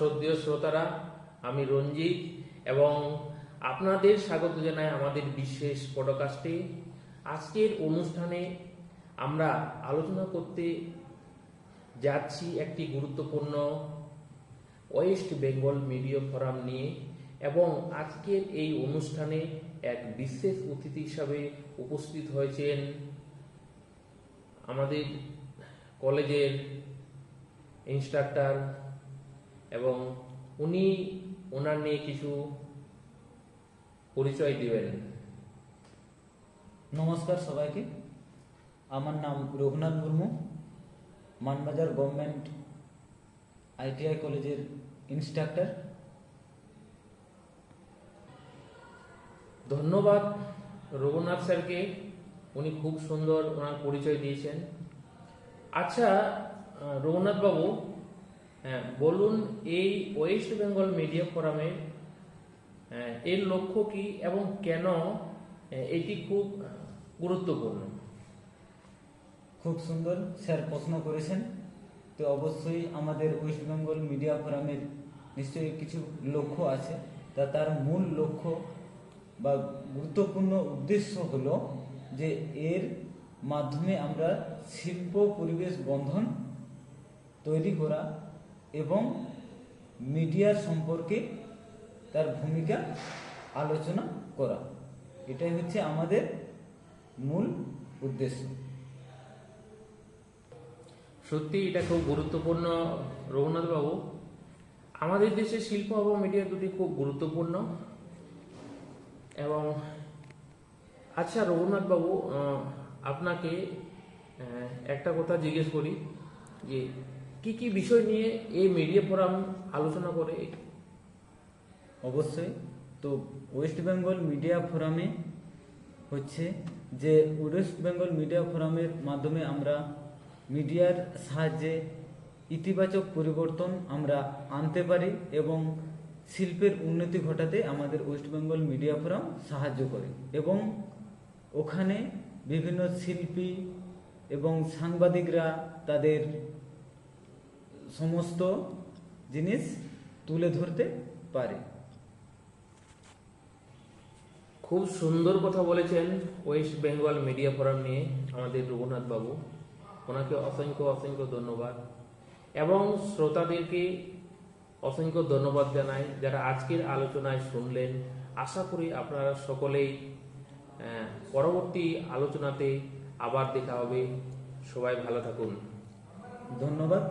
শ্রদ্ধেয় শ্রোতারা, আমি রঞ্জিত এবং আপনাদের স্বাগত জানাই আমাদের বিশেষ পডকাস্টে। আজকের অনুষ্ঠানে আমরা আলোচনা করতে যাচ্ছি একটি গুরুত্বপূর্ণ ওয়েস্ট বেঙ্গল মিডিয়া ফোরাম নিয়ে এবং আজকের এই অনুষ্ঠানে এক বিশেষ অতিথি হিসাবে উপস্থিত হয়েছেন আমাদের কলেজের ইনস্ট্রাক্টর এবং উনি ওনার নিয়ে কিছু পরিচয় দিবেন। নমস্কার সবাইকে। আমার নাম রঘুনাথ মুর্মু মানবাজার গভর্নমেন্ট আইটিআই কলেজের ইনস্ট্রাক্টর। ধন্যবাদ রঘুনাথ স্যারকে উনি খুব সুন্দর ওনার পরিচয় দিয়েছেন। আচ্ছা রঘুনাথ বাবু হ্যাঁ বলুন এই ওয়েস্ট বেঙ্গল মিডিয়া ফোরামের এর লক্ষ্য কি এবং কেন এটি খুব গুরুত্বপূর্ণ? খুব সুন্দর স্যার প্রশ্ন করেছেন। তো অবশ্যই আমাদের ওয়েস্ট বেঙ্গল মিডিয়া ফোরামের নিশ্চয়ই কিছু লক্ষ্য আছে। তা তার মূল লক্ষ্য বা গুরুত্বপূর্ণ উদ্দেশ্য হলো যে এর মাধ্যমে আমরা শিল্প পরিবেশ বন্ধন তৈরি করা এবং মিডিয়ার সম্পর্কে তার ভূমিকা আলোচনা করা। এটাই হচ্ছে আমাদের মূল উদ্দেশ্য। সত্যি এটা খুব গুরুত্বপূর্ণ রঘুনাথ বাবু আমাদের দেশে শিল্প এবং মিডিয়া দুটি খুব গুরুত্বপূর্ণ। এবং আচ্ছা রঘুনাথ বাবু আপনাকে একটা কথা জিজ্ঞেস করি যে কি কি বিষয় নিয়ে এই মিডিয়া ফোরাম আলোচনা করে? অবশ্যই। তো ওয়েস্ট বেঙ্গল মিডিয়া ফোরামে হচ্ছে যে ওয়েস্ট বেঙ্গল মিডিয়া ফোরামের মাধ্যমে আমরা মিডিয়ার সাহায্যে ইতিবাচক পরিবর্তন আমরা আনতে পারি এবং শিল্পের উন্নতি ঘটাতে আমাদের ওয়েস্ট বেঙ্গল মিডিয়া ফোরাম সাহায্য করে। এবং ওখানে বিভিন্ন শিল্পী এবং সাংবাদিকরা তাদের সমস্ত জিনিস তুলে ধরতে পারে। খুব সুন্দর কথা বলেছেন ওয়েস্ট বেঙ্গল মিডিয়া ফোরাম নিয়ে আমাদের রঘুনাথ বাবু। ওনাকে অসংখ্য অসংখ্য ধন্যবাদ। এবং শ্রোতাদেরকে অসংখ্য ধন্যবাদ জানাই যারা আজকের আলোচনায় শুনলেন। আশা করি আপনারা সকলেই পরবর্তী আলোচনাতে আবার দেখা হবে। সবাই ভালো থাকুন। ধন্যবাদ।